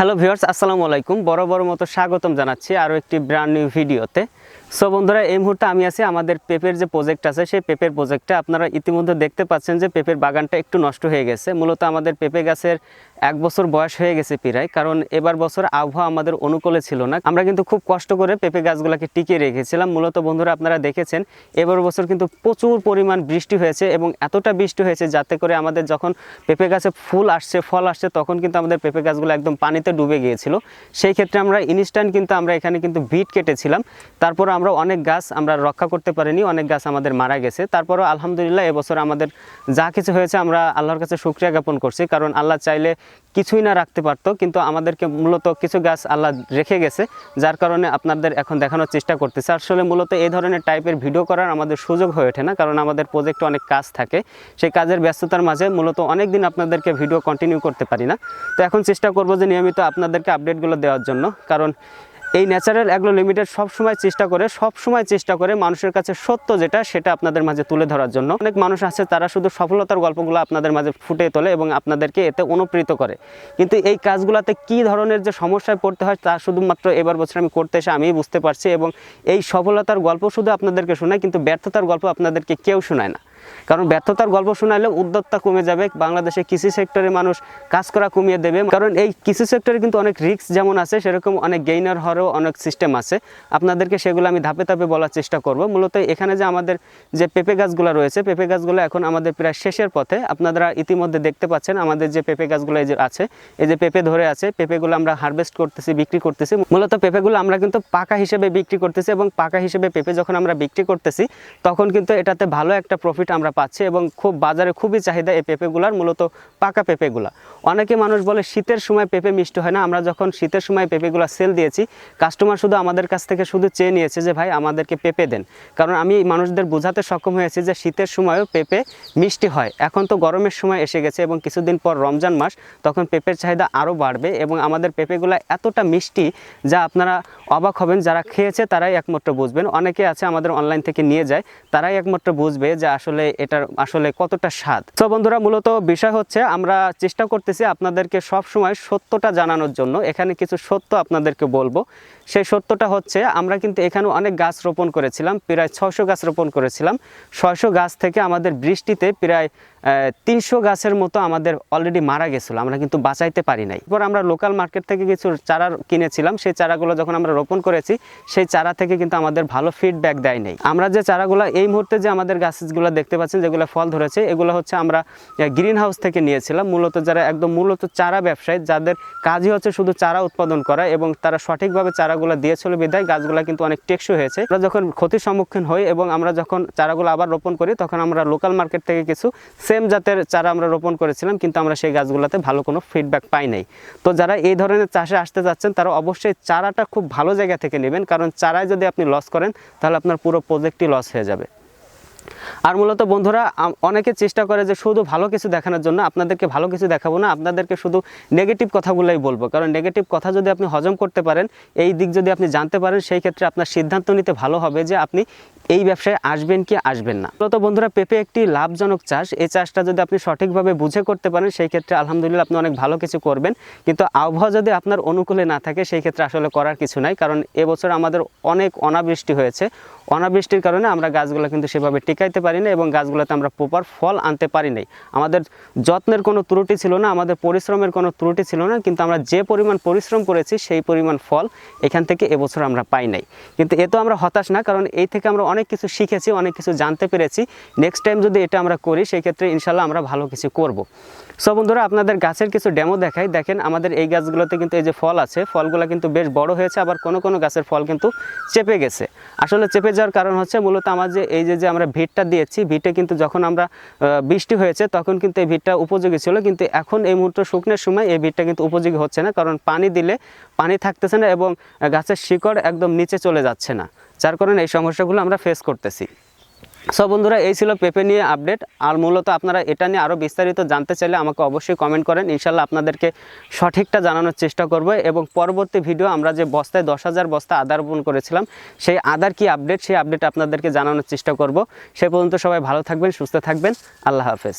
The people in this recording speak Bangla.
হ্যালো ভিউয়ার্স, আসসালামু আলাইকুম। বড় বড় মতো স্বাগতম জানাচ্ছি আরও একটি ব্র্যান্ড নিউ ভিডিওতে সো বন্ধুরা, এই মুহূর্তে আমি আছি আমাদের পেপের যে প্রজেক্ট আছে, সেই পেপের প্রজেক্টে আপনারা ইতিমধ্যে দেখতে পাচ্ছেন যে পেপের বাগানটা একটু নষ্ট হয়ে গেছে। মূলত আমাদের পেপে গাছের এক বছর বয়স হয়ে গেছে প্রায় কারণ এবার বছর আবহাওয়া আমাদের অনুকূলে ছিল না। আমরা কিন্তু খুব কষ্ট করে পেঁপে গাছগুলোকে টিকিয়ে রেখেছিলাম। মূলত বন্ধুরা আপনারা দেখেছেন, এবার বছর কিন্তু প্রচুর পরিমাণ বৃষ্টি হয়েছে এবং এতটা বৃষ্টি হয়েছে যাতে করে আমাদের যখন পেঁপে গাছে ফুল আসছে, ফল আসছে, তখন কিন্তু আমাদের পেঁপে গাছগুলো একদম পানিতে ডুবে গিয়েছিল। সেই ক্ষেত্রে আমরা ইনস্ট্যান্ট কিন্তু আমরা এখানে কিন্তু বিট কেটেছিলাম। তারপর আমরা অনেক গাছ আমরা রক্ষা করতে পারিনি, অনেক গাছ আমাদের মারা গেছে। তারপরও আলহামদুলিল্লাহ, এবছর আমাদের যা কিছু হয়েছে আমরা আল্লাহর কাছে শুক্রিয়া জ্ঞাপন করছি। কারণ আল্লাহ চাইলে কিছুই না রাখতে পারতো, কিন্তু আমাদেরকে মূলত কিছু গাছ আল্লাহ রেখে গেছে, যার কারণে আপনাদের এখন দেখানোর চেষ্টা করতেছে। আসলে মূলত এই ধরনের টাইপের ভিডিও করার আমাদের সুযোগ হয়ে ওঠে না, কারণ আমাদের প্রজেক্টে অনেক কাজ থাকে। সেই কাজের ব্যস্ততার মাঝে মূলত অনেক দিন আপনাদেরকে ভিডিও কন্টিনিউ করতে পারি না। তো এখন চেষ্টা করব যে নিয়মিত আপনাদেরকে আপডেটগুলো দেওয়ার জন্য, কারণ এই ন্যাচারাল অ্যাগ্রো লিমিটেড সবসময় চেষ্টা করে, সবসময় চেষ্টা করে মানুষের কাছে সত্য যেটা, সেটা আপনাদের মাঝে তুলে ধরার জন্য। অনেক মানুষ আছে, তারা শুধু সফলতার গল্পগুলো আপনাদের মাঝে ফুটিয়ে তোলে এবং আপনাদেরকে এতে অনুপ্রেরিত করে। কিন্তু এই কাজগুলোতে কী ধরনের যে সমস্যায় পড়তে হয়, তা শুধুমাত্র এবার বছর আমি করতে এসে আমিই বুঝতে পারছি এবং এই সফলতার গল্প শুধু আপনাদেরকে শোনায়, কিন্তু ব্যর্থতার গল্প আপনাদেরকে কেউ শোনায় না। কারণ ব্যর্থতার গল্প শোনালে উদ্যোক্তা কমে যাবে, বাংলাদেশে কৃষি সেক্টরে মানুষ কাজ করা কমিয়ে দেবে। কারণ এই কৃষি সেক্টরে কিন্তু অনেক রিস্ক যেমন আছে, সেরকম অনেক গেইনার হওয়ারও অনেক সিস্টেম আছে। আপনাদেরকে সেগুলো আমি ধাপে ধাপে বলার চেষ্টা করব। মূলত এখানে যে আমাদের যে পেঁপে গাছগুলো রয়েছে, পেঁপে গাছগুলো এখন আমাদের প্রায় শেষের পথে। আপনারা ইতিমধ্যে দেখতে পাচ্ছেন আমাদের যে পেঁপে গাছগুলো যে আছে, এই যে পেঁপে ধরে আছে, পেঁপেগুলো আমরা হারভেস্ট করতেছি, বিক্রি করতেছি। মূলত পেঁপেগুলো আমরা কিন্তু পাকা হিসেবে বিক্রি করতেছি এবং পাকা হিসেবে পেঁপে যখন আমরা বিক্রি করতেছি, তখন কিন্তু এটাতে ভালো একটা প্রফিট আমরা পাচ্ছি এবং খুব বাজারে খুবই চাহিদা এই পেঁপেগুলার, মূলত পাকা পেঁপেগুলা। অনেকে মানুষ বলে শীতের সময় পেঁপে মিষ্টি হয় না, আমরা যখন শীতের সময় পেঁপেগুলো সেল দিয়েছি কাস্টমার শুধু আমাদের কাছ থেকে শুধু চেয়ে নিয়েছে যে, ভাই, আমাদেরকে পেঁপে দেন। কারণ আমি মানুষদের বোঝাতে সক্ষম হয়েছি যে, শীতের সময়ও পেঁপে মিষ্টি হয়। এখন তো গরমের সময় এসে গেছে এবং কিছুদিন পর রমজান মাস, তখন পেঁপের চাহিদা আরও বাড়বে এবং আমাদের পেঁপেগুলো এতটা মিষ্টি যা আপনারা অবাক হবেন, যারা খেয়েছে তারাই একমাত্র বুঝবেন। অনেকে আছে আমাদের অনলাইন থেকে নিয়ে যায়, তারাই একমাত্র বুঝবে যে, আসলে এটার আসলে কতটা স্বাদ। তো বন্ধুরা, মূলত বিষয় হচ্ছে আমরা চেষ্টা করতেছি আপনাদেরকে সব সময় সত্যটা জানানোর জন্য। এখানে কিছু সত্য আপনাদেরকে বলব। সেই সত্যটা হচ্ছে, আমরা কিন্তু এখানে অনেক গাছ রোপণ করেছিলাম, প্রায় ছয়শো গাছ রোপণ করেছিলাম। ছয়শো গাছ থেকে আমাদের বৃষ্টিতে প্রায় তিনশো গাছের মতো আমাদের অলরেডি মারা গেছিল, আমরা কিন্তু বাঁচাইতে পারি নাই। এরপর আমরা লোকাল মার্কেট থেকে কিছু চারা কিনেছিলাম, সেই চারাগুলো যখন আমরা রোপণ করেছি, সেই চারা থেকে কিন্তু আমাদের ভালো ফিডব্যাক দেয় নেই। আমরা যে চারাগুলো এই মুহূর্তে যে আমাদের গাছগুলো দেখতে পাচ্ছেন, যেগুলো ফল ধরেছে, এগুলো হচ্ছে আমরা গ্রিন হাউস থেকে নিয়েছিলাম। মূলত যারা একদম মূলত চারা ব্যবসায়ী, যাদের কাজই হচ্ছে শুধু চারা উৎপাদন করা এবং তারা সঠিকভাবে চারাগুলো দিয়েছিল বিধায় গাছগুলো কিন্তু অনেক টেকসই হয়েছে। আমরা যখন ক্ষতির সম্মুখীন হই এবং আমরা যখন চারাগুলো আবার রোপণ করি, তখন আমরা লোকাল মার্কেট থেকে কিছু সেম জাতের চারা আমরা রোপণ করেছিলাম, কিন্তু আমরা সেই গাছগুলোতে ভালো কোনো ফিডব্যাক পাই নাই। তো যারা এই ধরনের চাষে আসতে যাচ্ছেন, তারা অবশ্যই চারাটা খুব ভালো জায়গা থেকে নেবেন, কারণ চারায় যদি আপনি লস করেন, তাহলে আপনার পুরো প্রজেক্টই লস হয়ে যাবে। আর মূলত বন্ধুরা অনেকে চেষ্টা করে যে শুধু ভালো কিছু দেখানোর জন্য, আপনাদেরকে ভালো কিছু দেখাবো না, আপনাদেরকে শুধু নেগেটিভ কথাগুলোই বলব। কারণ নেগেটিভ কথা যদি আপনি হজম করতে পারেন, এই দিক যদি আপনি জানতে পারেন, সেই ক্ষেত্রে আপনার সিদ্ধান্ত নিতে ভালো হবে যে আপনি এই ব্যবসায় আসবেন কি আসবেন না। মূলত বন্ধুরা, পেঁপে একটি লাভজনক চাষ। এই চাষটা যদি আপনি সঠিকভাবে বুঝে করতে পারেন, সেই ক্ষেত্রে আলহামদুলিল্লাহ আপনি অনেক ভালো কিছু করবেন। কিন্তু আবহাওয়া যদি আপনার অনুকূলে না থাকে, সেই ক্ষেত্রে আসলে করার কিছু নাই। কারণ এবছর আমাদের অনেক অনাবৃষ্টি হয়েছে। অনাবৃষ্টির কারণে আমরা গাছগুলো কিন্তু সেভাবে টিকাইতে পারি না এবং গাছগুলোতে আমরা প্রপার ফল আনতে পারি নাই। আমাদের যত্নের কোনো ত্রুটি ছিল না, আমাদের পরিশ্রমের কোনো ত্রুটি ছিল না, কিন্তু আমরা যে পরিমাণ পরিশ্রম করেছি সেই পরিমাণ ফল এখান থেকে এবছর আমরা পাই নাই। কিন্তু এ তো আমরা হতাশ না, কারণ এই থেকে আমরা অনেক কিছু শিখেছি, অনেক কিছু জানতে পেরেছি। নেক্সট টাইম যদি এটা আমরা করি, সেই ক্ষেত্রে ইনশাল্লাহ আমরা ভালো কিছু করব। সো বন্ধুরা, আপনাদের গাছের কিছু ডেমো দেখাই। দেখেন, আমাদের এই গাছগুলোতে কিন্তু এই যে ফল আছে, ফলগুলো কিন্তু বেশ বড় হয়েছে, আবার কোনো কোনো গাছের ফল কিন্তু চেপে গেছে। আসলে চেপে যাওয়ার কারণ হচ্ছে মূলত আমার যে, এই যে যে আমরা ভিটটা দিয়েছি ভিটে কিন্তু যখন আমরা বৃষ্টি হয়েছে, তখন কিন্তু এই ভিটটা উপযোগী ছিল, কিন্তু এখন এই মুহূর্তে শুকনোর সময় এই ভিটটা কিন্তু উপযোগী হচ্ছে না, কারণ পানি দিলে পানি থাকতেছে না এবং গাছের শিকড় একদম নিচে চলে যাচ্ছে না, যার কারণে এই সমস্যাগুলো আমরা ফেস করতেছি। সো বন্ধুরা, এই ছিল পেপে নিয়ে আপডেট। আর মূলত আপনারা এটা নিয়ে আরও বিস্তারিত জানতে চাইলে আমাকে অবশ্যই কমেন্ট করেন। ইনশাল্লাহ আপনাদেরকে সঠিকটা জানানোর চেষ্টা করব। এবং পরবর্তী ভিডিও আমরা যে বস্তায় দশ হাজার বস্তা আদা রোপণ করেছিলাম, সেই আদার কি আপডেট, সেই আপডেট আপনাদেরকে জানানোর চেষ্টা করব। সে পর্যন্ত সবাই ভালো থাকবেন, সুস্থ থাকবেন। আল্লাহ হাফেজ।